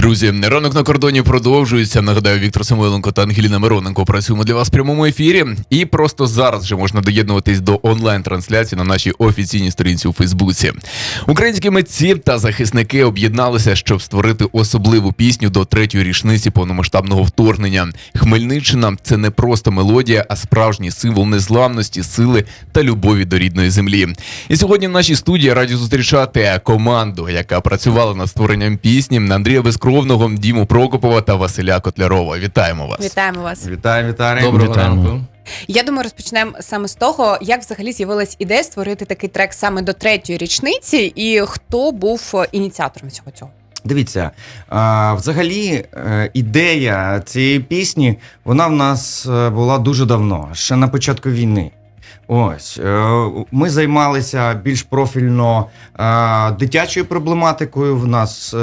Друзі, ранок на кордоні продовжується. Нагадаю, Віктор Самойленко та Ангеліна Мироненко працюємо для вас в прямому ефірі. І просто зараз вже можна доєднуватись до онлайн-трансляції на нашій офіційній сторінці у Фейсбуці. Українські митці та захисники об'єдналися, щоб створити особливу пісню до третьої річниці повномасштабного вторгнення. Хмельниччина це не просто мелодія, а справжній символ незламності, сили та любові до рідної землі. І сьогодні в нашій студії раді зустрічати команду, яка працювала над створенням пісні Андрія Безкровного, Діму Прокопова та Василя Котлярова. Вітаємо вас. Вітаємо вас. Вітаю, вітаю. Доброго Вітаємо. ранку. Я думаю, розпочнемо саме з того, як взагалі з'явилась ідея створити такий трек саме до третьої річниці, і хто був е, ініціатором всього цього. Дивіться, а, взагалі е, ідея цієї пісні вона в нас е, була дуже давно, ще на початку війни. Ось ми займалися більш профільно дитячою проблематикою. В нас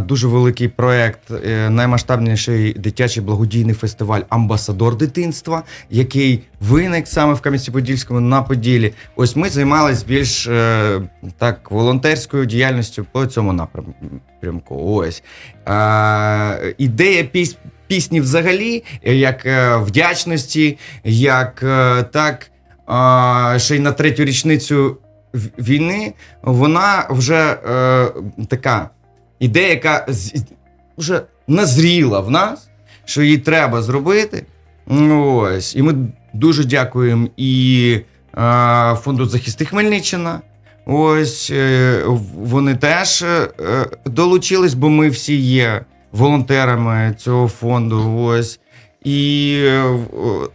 дуже великий проект, е, наймасштабніший дитячий благодійний фестиваль Амбасадор дитинства, який виник саме в Кам'янці-Подільському на Поділі. Ось ми займалися більш е, так волонтерською діяльністю по цьому напрямку. Ось е, ідея піс- пісні взагалі, е, як е, вдячності, як е, так е, ще й на третю річницю війни, вона вже е, така ідея, яка вже назріла в нас, що її треба зробити. Ось. І ми дуже дякуємо і е, фонду захисти Хмельниччина. Ось е, вони теж е, долучились, бо ми всі є волонтерами цього фонду. Ось. І е,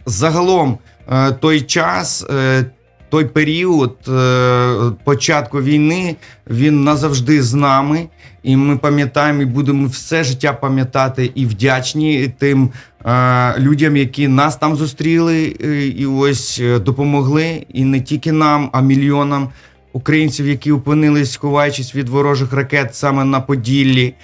загалом е, той час, е, той період е, початку війни, він назавжди з нами. І ми пам'ятаємо і будемо все життя пам'ятати і вдячні тим е, людям, які нас там зустріли е, і ось е, допомогли. І не тільки нам, а мільйонам українців, які опинились, ховаючись від ворожих ракет саме на Поділлі.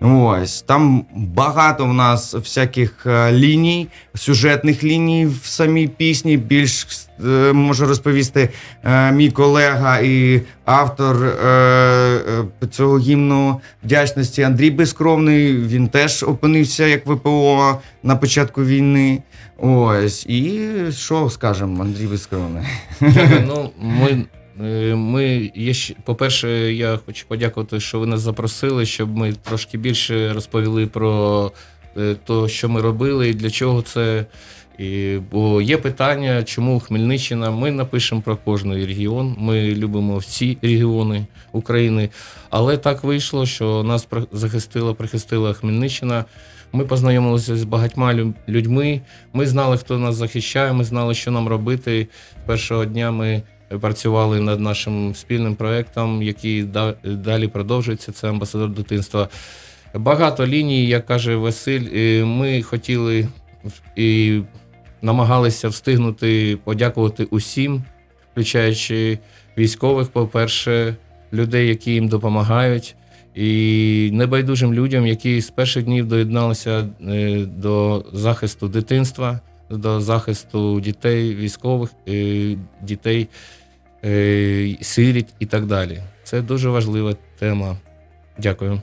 Ось там багато в нас всяких е, ліній, сюжетних ліній в самій пісні. Більш е, може розповісти е, мій колега і автор цього гімну вдячності Андрій Безкровний. Він теж опинився як ВПО на початку війни. Ось і що скажемо, Андрій Безкровний? Ну, ми, ми є ще, по-перше, я хочу подякувати, що ви нас запросили, щоб ми трошки більше розповіли про е, те, що ми робили і для чого це. І, бо є питання, чому Хмельниччина. Ми напишемо про кожний регіон. Ми любимо всі регіони України. Але так вийшло, що нас захистила, прихистила Хмельниччина. Ми познайомилися з багатьма людьми. Ми знали, хто нас захищає. Ми знали, що нам робити. Першого дня ми працювали над нашим спільним проектом, який да- далі продовжується. Це амбасадор дитинства. Багато ліній, як каже Василь. Ми хотіли і намагалися встигнути подякувати усім, включаючи військових, по-перше, людей, які їм допомагають, і небайдужим людям, які з перших днів доєдналися е, до захисту дитинства, до захисту дітей, військових, е, дітей, е, сиріт і так далі. Це дуже важлива тема. Дякую.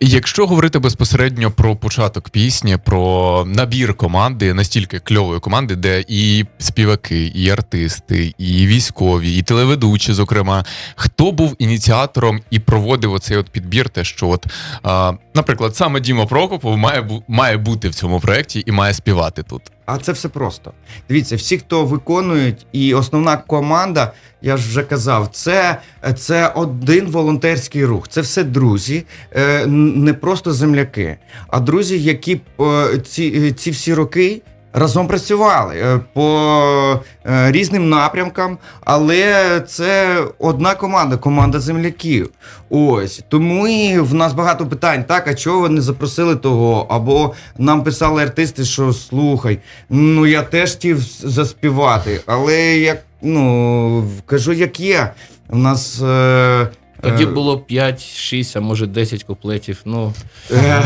Якщо говорити безпосередньо про початок пісні, про набір команди, настільки кльової команди, де і співаки, і артисти, і військові, і телеведучі, зокрема, хто був ініціатором і проводив оцей от підбір, те, що от, а, наприклад, саме Діма Прокопов має має бути в цьому проєкті і має співати тут. А це все просто. Дивіться, всі, хто виконують, і основна команда, я ж вже казав, це, це один волонтерський рух. Це все друзі, е, не просто земляки, а друзі, які е, ці, ці всі роки. Разом працювали е, по е, різним напрямкам, але це одна команда, команда земляків. Ось тому і в нас багато питань. Так, а чого ви не запросили того? Або нам писали артисти, що слухай, ну я теж хотів заспівати, але як ну кажу, як є. У нас е, Тоді е, було 5, 6, а може 10 куплетів. Ну, е,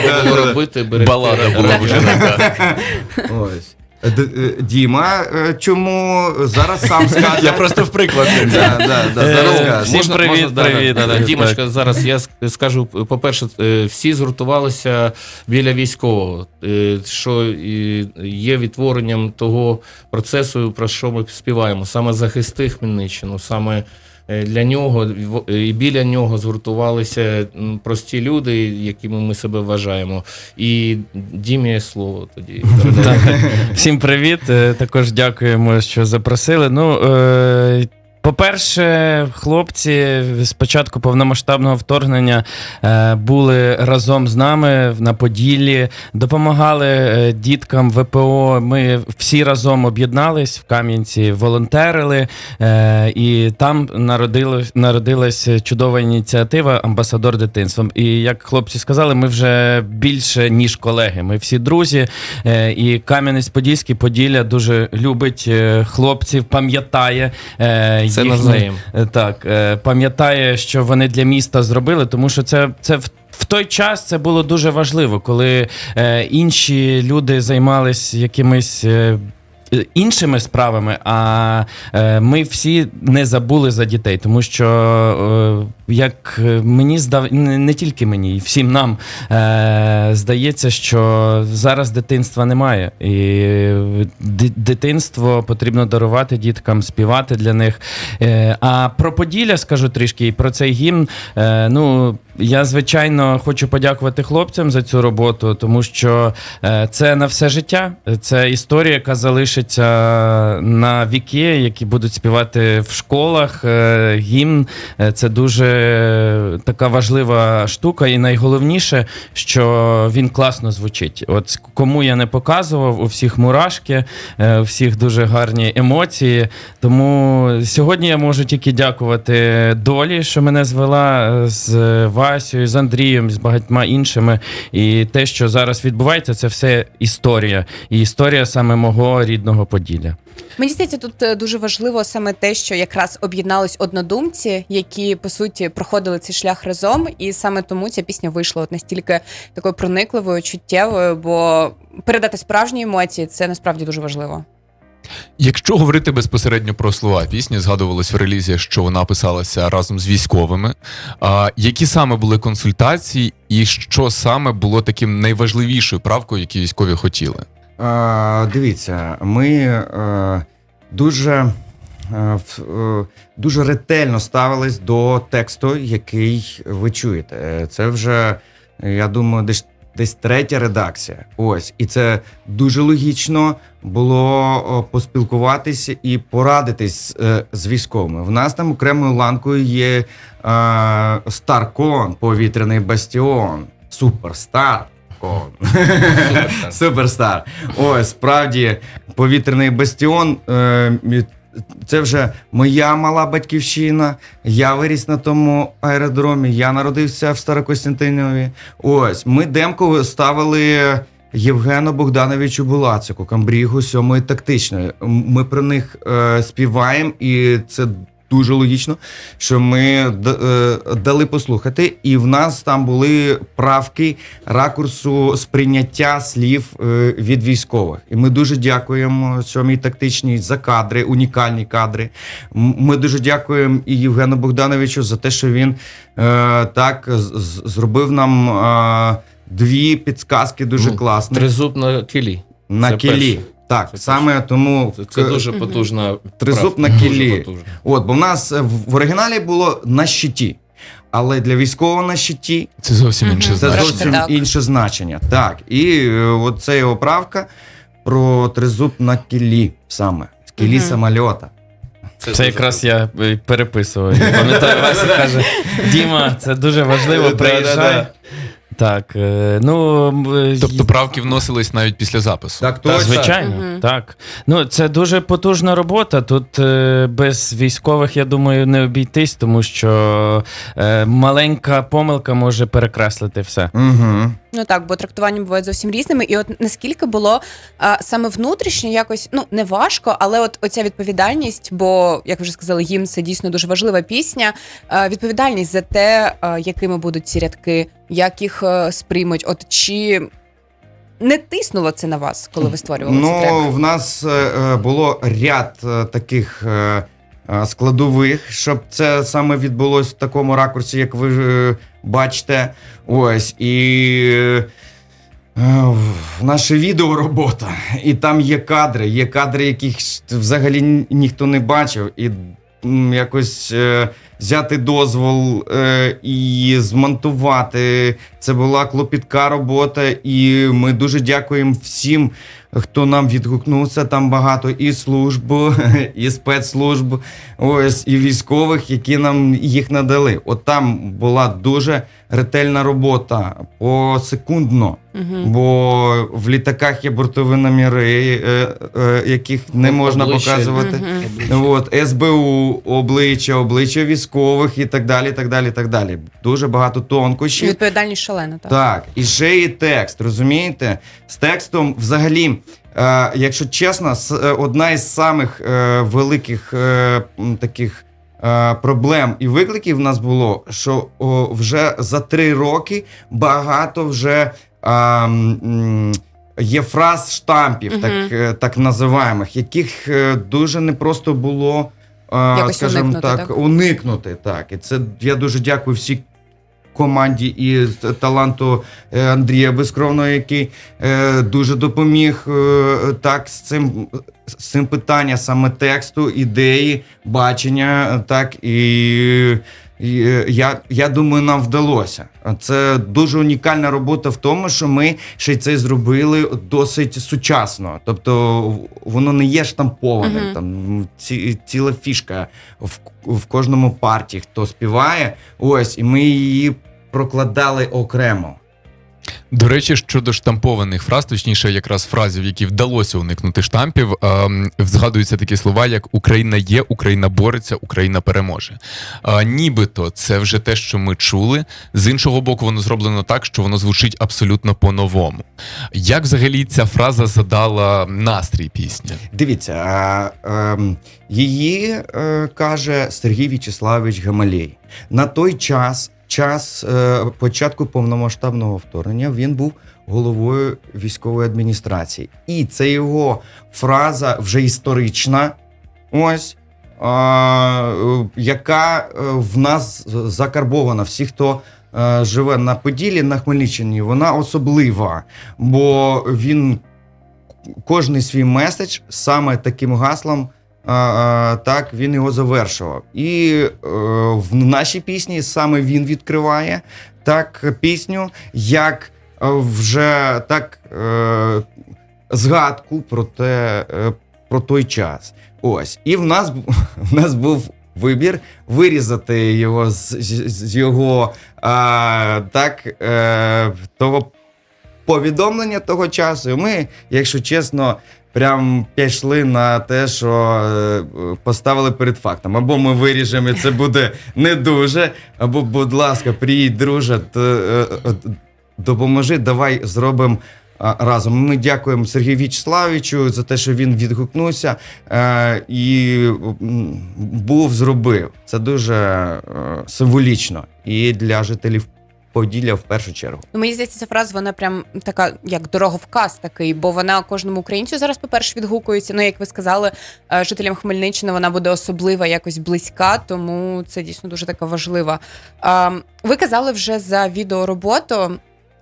треба було робити, берегти. Балада була вже така. Ось. Д- е, Діма, чому зараз сам скаже. Я просто в приклад. Да, да, да, зараз. Можна, привіт, можна, привіт. Да, да, Так. Дімочка, зараз я скажу, по-перше, всі згуртувалися біля військового, що є відтворенням того процесу, про що ми співаємо. Саме захисти Хмельниччину, саме для нього і в- і біля нього згуртувалися прості люди, якими ми себе вважаємо. І Дімі слово тоді. Всім привіт. Е, Також дякуємо, що запросили. Ну, е, по-перше, хлопці з початку повномасштабного вторгнення е, були разом з нами на Поділлі, допомагали е, діткам ВПО. Ми всі разом об'єднались в Кам'янці, волонтерили, е, і там народилось, народилась чудова ініціатива Амбасадор дитинства. І як хлопці сказали, ми вже більше ніж колеги. Ми всі друзі. І Кам'янець-Подільський Поділля дуже любить хлопців, пам'ятає. Це називає. Е, Так, е, пам'ятає, що вони для міста зробили, тому що це, це в. В той час це було дуже важливо, коли е, інші люди займались якимись іншими справами, а е, ми всі не забули за дітей, тому що як е, мені здав, не, тільки мені, всім нам е, здається, що зараз дитинства немає, і дитинство потрібно дарувати діткам, співати для них. Е, а про Поділля скажу трішки і про цей гімн. Е, ну я звичайно хочу подякувати хлопцям за цю роботу, тому що е, це на все життя. Це історія, яка залишиться на віки, які будуть співати в школах. Е, Гімн це дуже така важлива штука, і найголовніше, що він класно звучить. От кому я не показував, у всіх мурашки, е, у всіх дуже гарні емоції. Тому сьогодні я можу тільки дякувати долі, що мене звела е, з Васею, з Андрієм, з багатьма іншими. І те, що зараз відбувається, це все історія. І історія саме мого рідного Поділля. Мені здається, тут е, дуже важливо саме те, що якраз об'єднались однодумці, які по суті проходили цей шлях разом, і саме тому ця пісня вийшла от настільки такою проникливою, чуттєвою, бо передати справжні емоції це насправді дуже важливо. Якщо говорити безпосередньо про слова пісні, згадувалось в релізі, що вона писалася разом з військовими. А, які саме були консультації, і що саме було таким найважливішою правкою, які військові хотіли? Дивіться, ми е, дуже, е, е, дуже ретельно ставились до тексту, який ви чуєте. Це вже, я думаю, десь. Десь третя редакція. Ось. І це дуже логічно було поспілкуватися і порадитись з військовими. В нас там окремою ланкою є Старкон, повітряний бастіон, Суперстар. Кон. Суперстар. Суперстар. Ось, справді, повітряний бастіон. Е, це вже моя мала батьківщина. Я виріс на тому аеродромі. Я народився в Старокостянтинові. Ось, ми демку ставили Євгену Богдановичу Булацику, камбрігу сьомої тактичної. Ми про них е, співаємо, і це дуже логічно, що ми е, дали послухати. І в нас там були правки ракурсу сприйняття слів е, від військових. І ми дуже дякуємо сьомій тактичній за кадри, унікальні кадри. Ми дуже дякуємо і Євгену Богдановичу за те, що він е, так зробив нам дві підсказки дуже Ну, класні Тризуб на кілі. на кілі. Так, Це саме тому Це, це к- дуже потужна Тризуб правка, на дуже кілі. потужна. От, бо в нас е, в в оригіналі було на щиті. Але для військового на щиті Це зовсім Мгм. інше це значення. Зовсім так. інше значення. Так, і е, от це його правка про тризуб на кілі саме. З кілі Мгм. самольота. Це якраз я е, переписував. Я Пам'ятаю, Вася каже: Діма, це дуже важливо, Да-да-да. приїжджай. Так, е, ну е, Тобто правки вносились навіть після запису. Так, Та, звичайно, угу. так. Ну, це дуже потужна робота. Тут е, без військових, я думаю, не обійтись, тому що маленька помилка може перекреслити все. Угу. Ну так, бо трактування бувають зовсім різними. І от наскільки було а, саме внутрішньо якось ну не важко, але от оця відповідальність, бо як ви вже сказали, гімн це дійсно дуже важлива пісня. А, відповідальність за те, а, якими будуть ці рядки, як їх е, сприймуть. От чи не тиснуло це на вас, коли ви створювали ну, цей трек? в нас е, е, було ряд е, таких е, складових, щоб це саме відбулося в такому ракурсі, як ви е, бачите. Ось і. е, Наше відео робота, і там є кадри, є кадри, яких взагалі ніхто не бачив, і якось е, взяти дозвол е, і змонтувати. Це була клопітка робота, і ми дуже дякуємо всім, хто нам відгукнувся. Там багато і служб, і спецслужб, ось і військових, які нам їх надали. От там була дуже ретельна робота посекундно. Мгм. Бо в літаках є бортові наміри, е, е, яких не можна Обличчя. показувати. Мгм. От СБУ, обличчя, обличчя військових і так далі. так далі, так далі. Дуже багато тонкощів. Відповідальність шалена, так. Так, і ще і текст, розумієте? З текстом, взагалі, е, якщо чесно, е, одна із самих е, великих е, таких е, проблем і викликів в нас було, що вже за три роки багато вже. Є фраз штампів, Мгм. так, е, так називаємих, яких е, дуже непросто було, е, Якось скажімо уникнути, так, так? уникнути. Так. І це я дуже дякую всій команді і таланту е, Андрія Безкровного, який е, дуже допоміг е, так з цим, з цим питання саме тексту, ідеї, бачення. Так і. Я, я думаю, нам вдалося. Це дуже унікальна робота в тому, що ми ще й це зробили досить сучасно. Тобто воно не є штампованим. Мгм. Там ці, ціла фішка в, в кожному парті, хто співає. Ось, і ми її прокладали окремо. До речі, щодо штампованих фраз, точніше, якраз фразів, які вдалося уникнути штампів, ем, згадуються такі слова, як Україна є, Україна бореться, Україна переможе. Е, нібито це вже те, що ми чули. З іншого боку, воно зроблено так, що воно звучить абсолютно по-новому. Як взагалі ця фраза задала настрій пісні? Дивіться, а, ем, її е, каже Сергій В'ячеславович Гамалєй. На той час, час е, початку повномасштабного вторгнення, він був головою військової адміністрації. І це його фраза вже історична. Ось. Е, яка е, в нас закарбована. Всі, хто живе на Поділі, на Хмельниччині, вона особлива, бо він кожний свій меседж саме таким гаслом. Так, він його завершував. І е, в нашій пісні саме він відкриває так пісню, як е, вже так е, згадку про те, про той час. Ось. І в нас, в нас був вибір вирізати його з, з, з його а, так, е, того повідомлення того часу. Ми, якщо чесно, прям пішли на те, що е, поставили перед фактом. Або ми виріжемо, і це буде не дуже, або, будь ласка, приїдь, друже, е, е, допоможи, давай зробимо. Разом ми дякуємо Сергію В'ячеславовичу за те, що він відгукнувся е, і був зробив. Це дуже е, символічно і для жителів Поділля в першу чергу. Ну, мені здається, ця фраза вона прям така, як дороговказ такий, бо вона кожному українцю зараз, по-перше, відгукується. Ну, як ви сказали, е, жителям Хмельниччини вона буде особлива, якось близька, тому це дійсно дуже така важлива. Ви казали вже за відеороботу.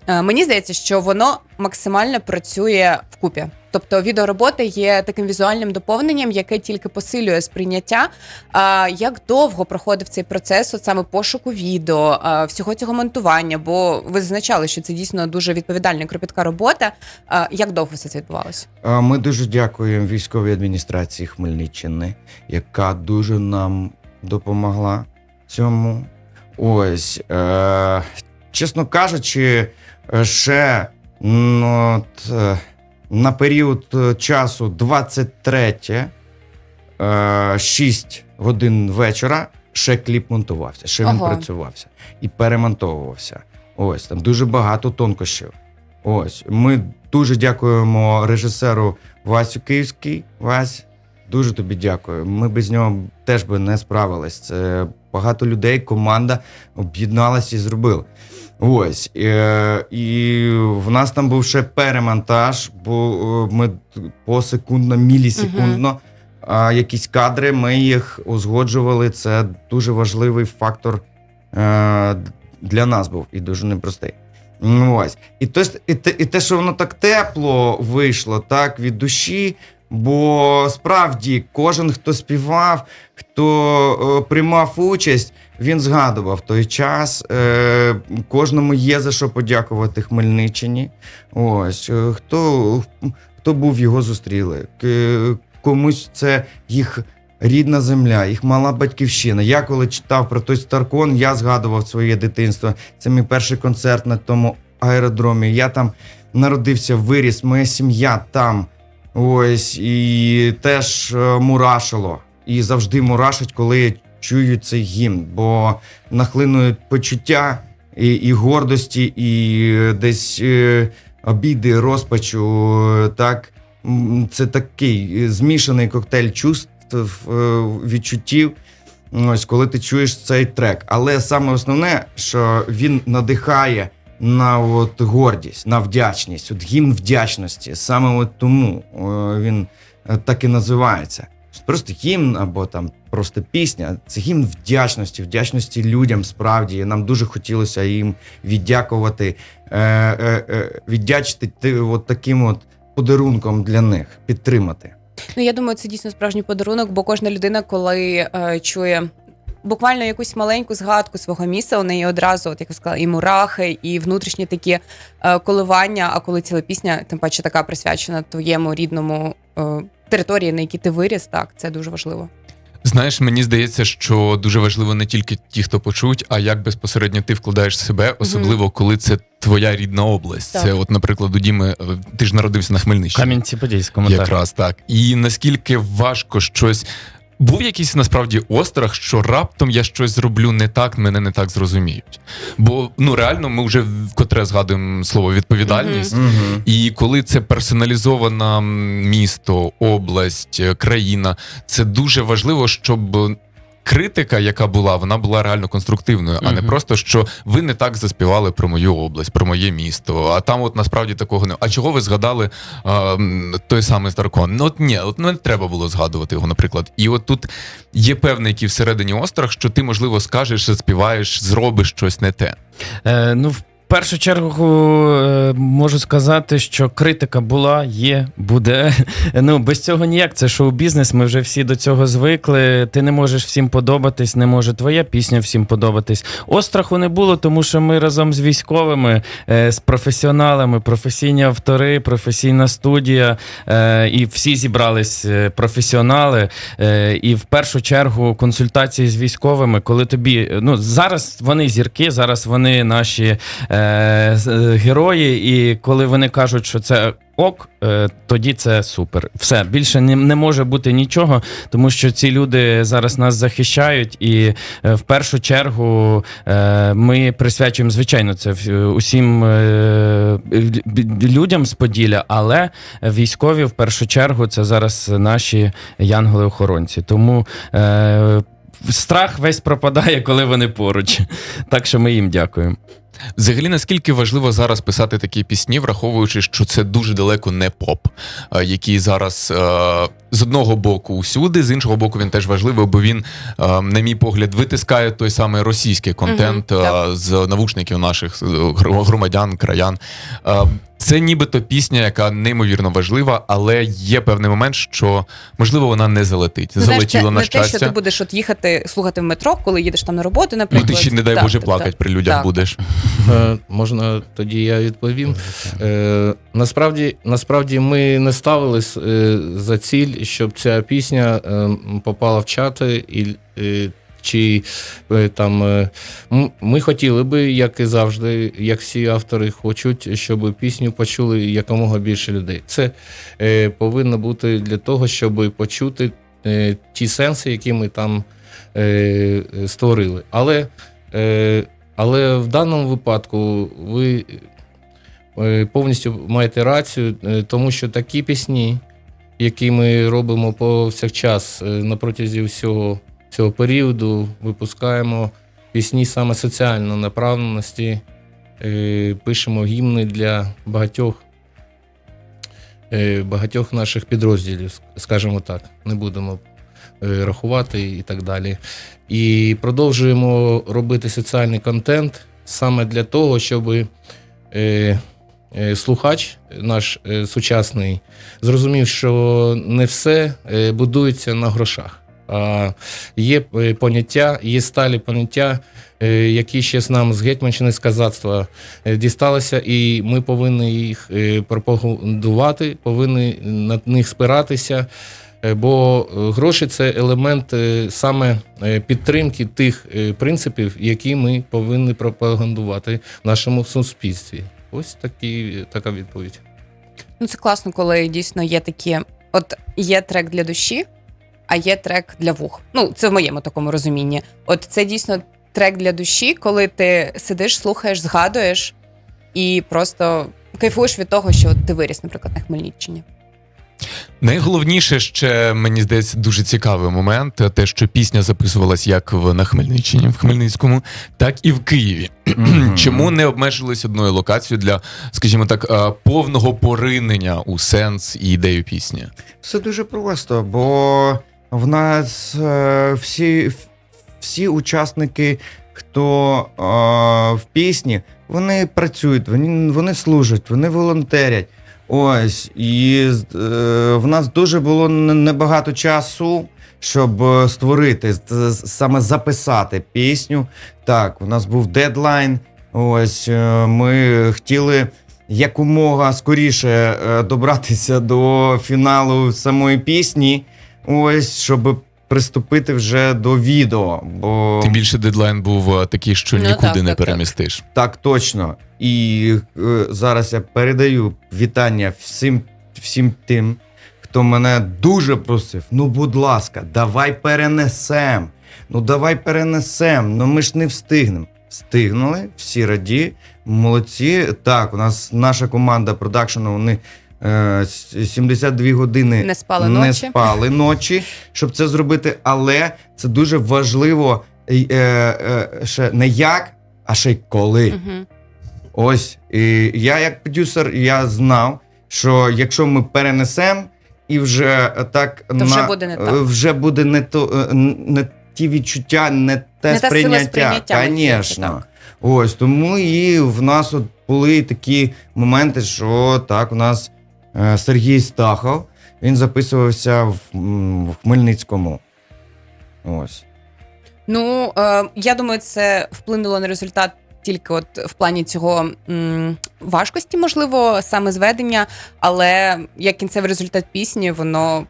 Е, Мені здається, що воно максимально працює вкупі. Тобто відеоробота є таким візуальним доповненням, яке тільки посилює сприйняття. А як довго проходив цей процес, от саме пошуку відео, всього цього монтування? Бо ви зазначали, що це дійсно дуже відповідальна кропітка робота. Як довго все це відбувалося? Ми дуже дякуємо військовій адміністрації Хмельниччини, яка дуже нам допомогла цьому. Ось, е, чесно кажучи, е, ще ну, от, е, на період е, часу 23 е, 6 годин вечора ще кліп монтувався, ще він Ого. працювався і перемонтовувався. Ось там дуже багато тонкощів. Ось ми дуже дякуємо режисеру Васю Київський. Вась, дуже тобі дякую. Ми без нього теж би не справились. Це багато людей, команда об'єдналась і зробила. Ось. Е, і в нас там був ще перемонтаж, бо е, ми посекундно, мілісекундно. А якісь кадри, ми їх узгоджували. Це дуже важливий фактор е, для нас був і дуже непростий. Ну, Ось. І, то, і, те, і те, що воно так тепло вийшло, так, від душі. Бо справді кожен, хто співав, хто е, приймав участь, він згадував той час. Е, кожному є за що подякувати Хмельниччині. Ось е, хто, хто був його зустріли. Комусь це їх рідна земля, їх мала батьківщина. Я коли читав про той Старкон, я згадував своє дитинство. Це мій перший концерт на тому аеродромі. Я там народився, виріс, моя сім'я там. Ось і теж е, мурашило. І завжди мурашить, коли я чую цей гімн, бо нахлинують почуття і, і гордості, і е, десь е, обіди, розпачу. е, Так, це такий змішаний коктейль чувств, відчуттів. Ось коли ти чуєш цей трек. Але саме основне, що він надихає на от гордість, на вдячність, от гімн вдячності. Саме от тому він так і називається. Просто гімн або там просто пісня. Це гімн вдячності, вдячності людям справді. Нам дуже хотілося їм віддякувати, е, е, е, віддячити ти- от таким от подарунком для них, підтримати. Ну я думаю, це дійсно справжній подарунок, бо кожна людина, коли е, чує. Буквально якусь маленьку згадку свого місця, у неї одразу, от як я сказала, і мурахи, і внутрішні такі е, коливання. А коли ціла пісня, тим паче така присвячена твоєму рідному е, території, на якій ти виріс, так це дуже важливо. Знаєш, мені здається, що дуже важливо не тільки ті, хто почують, а як безпосередньо ти вкладаєш себе, особливо коли це твоя рідна область. Так. Це, от, наприклад, у Діми, е, ти ж народився на Хмельниччині. Кам'янці-Подільському, так. Якраз так. І наскільки важко щось. Був якийсь насправді острах, що раптом я щось зроблю не так, мене не так зрозуміють. Бо ну реально ми вже вкотре згадуємо слово відповідальність. Угу. І коли це персоналізована місто, область, е, країна, це дуже важливо, щоб критика, яка була, вона була реально конструктивною, а не просто що ви не так заспівали про мою область, про моє місто. А там, от насправді такого не. А чого ви згадали а, той самий Старкон? Ну от ні, от не треба було згадувати його, наприклад. І от тут є певний який всередині острах, що ти, можливо, скажеш, заспіваєш, зробиш щось не те. Е, ну, першу чергу е, можу сказати, що критика була, є, буде. Ну, без цього ніяк. Це шоу-бізнес. Ми вже всі до цього звикли. Ти не можеш всім подобатись, не може твоя пісня всім подобатись. Остраху не було, тому що ми разом з військовими, е, з професіоналами, професійні автори, професійна студія, е, і всі зібрались професіонали. І в першу чергу консультації з військовими, коли тобі ну зараз вони зірки, зараз вони наші е, е, герої, і коли вони кажуть, що це. Ок, е, тоді це супер. Все більше не, не може бути нічого, тому що ці люди зараз нас захищають, і е, в першу чергу е, ми присвячуємо звичайно це усім е, людям з Поділля, але військові в першу чергу це зараз наші янголи-охоронці. Тому е, страх весь пропадає, коли вони поруч. Так що ми їм дякуємо. Взагалі, наскільки важливо зараз писати такі пісні, враховуючи, що це дуже далеко не поп, е, який зараз е, з одного боку усюди, з іншого боку, він теж важливий, бо він, е, на мій погляд, витискає той самий російський контент е, з навушників наших громадян, краян. Це нібито пісня, яка неймовірно важлива, але є певний момент, що можливо вона не залетить. Ну, знаєш, Залетіло це на не те, що ти будеш от їхати слухати в метро, коли їдеш там на роботу, Ну наприклад. ти ще не дай Так, Боже так, плакать при людях так. будеш. Е, Можна тоді я відповім. Е, насправді, насправді ми не ставились е, за ціль, щоб ця пісня е, попала в чати і. е, Чи е, там е, ми хотіли би, як і завжди, як всі автори хочуть, щоб пісню почули якомога більше людей. Це е, повинно бути для того, щоб почути ті сенси, які ми там створили. Але, але в даному випадку ви повністю маєте рацію, тому що такі пісні, який ми робимо повсякчас на протязі всього цього періоду, випускаємо пісні саме соціальної направленості, е, пишемо гімни для багатьох, е, багатьох наших підрозділів, скажімо так, не будемо е, рахувати і так далі. І продовжуємо робити соціальний контент саме для того, щоб слухач наш сучасний зрозумів, що не все будується на грошах. Є е, поняття, є сталі поняття, е, які ще з нам з Гетьманщини з казацтва е, дісталися, і ми повинні їх пропагандувати, повинні на них спиратися. Бо гроші це елемент саме підтримки тих принципів, які ми повинні пропагандувати в нашому суспільстві. Ось такі, така відповідь. Ну це класно, коли дійсно є такі. От є трек для душі, а є трек для вух. Ну, це в моєму такому розумінні. От це дійсно трек для душі, коли ти сидиш, слухаєш, згадуєш і просто кайфуєш від того, що ти виріс, наприклад, на Хмельниччині. Найголовніше ще мені здається дуже цікавий момент, те, що пісня записувалась як в на Хмельниччині, в Хмельницькому, так і в Києві. Мгм. Чому не обмежились одною локацією для, скажімо так, е, повного поринення у сенс і ідею пісні? Все дуже просто, бо в нас е, всі, всі учасники, хто е, в пісні, вони працюють, вони, вони служать, вони волонтерять. Ось, і е, в нас дуже було небагато часу, щоб створити, саме записати пісню. Так, у нас був дедлайн. Ось е, ми хотіли якомога скоріше е, добратися до фіналу самої пісні. Ось, щоб приступити вже до відео. Бо Тим більше дедлайн був е, такий, що Ну, нікуди так, не так, так. перемістиш. так точно. І е, зараз я передаю вітання всім, всім тим, хто мене дуже просив. Ну, будь ласка, давай перенесем. Ну, давай перенесем. Ну ми ж не встигнемо. Встигнули, всі раді, молодці. Так, у нас наша команда продакшену, вони 72 години Не спали не ночі. спали ночі, щоб це зробити. Але це дуже важливо е, е, ще не як, а ще й коли. Угу. Ось і я, як продюсер, я знав, що якщо ми перенесемо і вже так То вже буде не так. вже буде не то е, не ті відчуття, не те Не сприйняття. Звісно. Ось тому і в нас от були такі моменти, що так, у нас е, Сергій Стахов, він записувався в, в Хмельницькому. Ось. Ну е, я думаю, це вплинуло на результат тільки от в плані цього м, важкості, можливо, саме зведення, але як кінцевий результат пісні, воно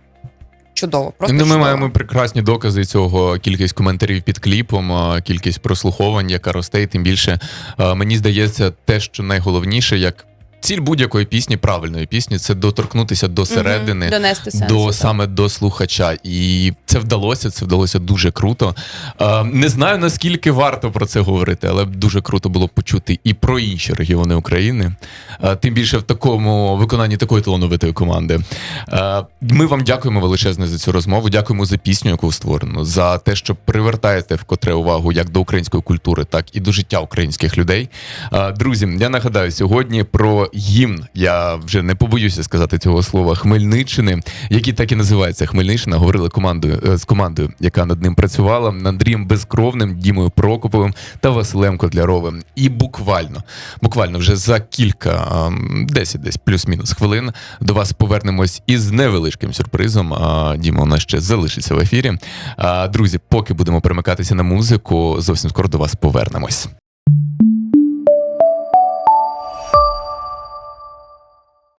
чудово. Просто ну, ми чудово. маємо прекрасні докази цього. Кількість коментарів під кліпом, е, кількість прослуховувань, яка росте, і тим більше е, мені здається, те, що найголовніше, як ціль будь-якої пісні, правильної пісні, це доторкнутися до середини. Мгм, донести сенс. До саме до слухача, і це вдалося. Це вдалося дуже круто. Е, не знаю наскільки варто про це говорити, але дуже круто було почути і про інші регіони України. Е, тим більше в такому виконанні такої талановитої команди. Е, ми вам дякуємо величезне за цю розмову. Дякуємо за пісню, яку створено, за те, що привертаєте вкотре увагу як до української культури, так і до життя українських людей. Е, друзі, я нагадаю сьогодні про гімн. Я вже не побоюся сказати цього слова Хмельниччини, який так і називається Хмельниччина. Говорили командою е, з командою, яка над ним працювала, Андрієм Безкровним, Дімою Прокоповим та Василем Котляровим. І буквально, буквально вже за кілька, 10 десь плюс-мінус хвилин до вас повернемось із невеличким сюрпризом. Діма у нас ще залишиться в ефірі. Друзі, поки будемо перемикатися на музику, зовсім скоро до вас повернемось.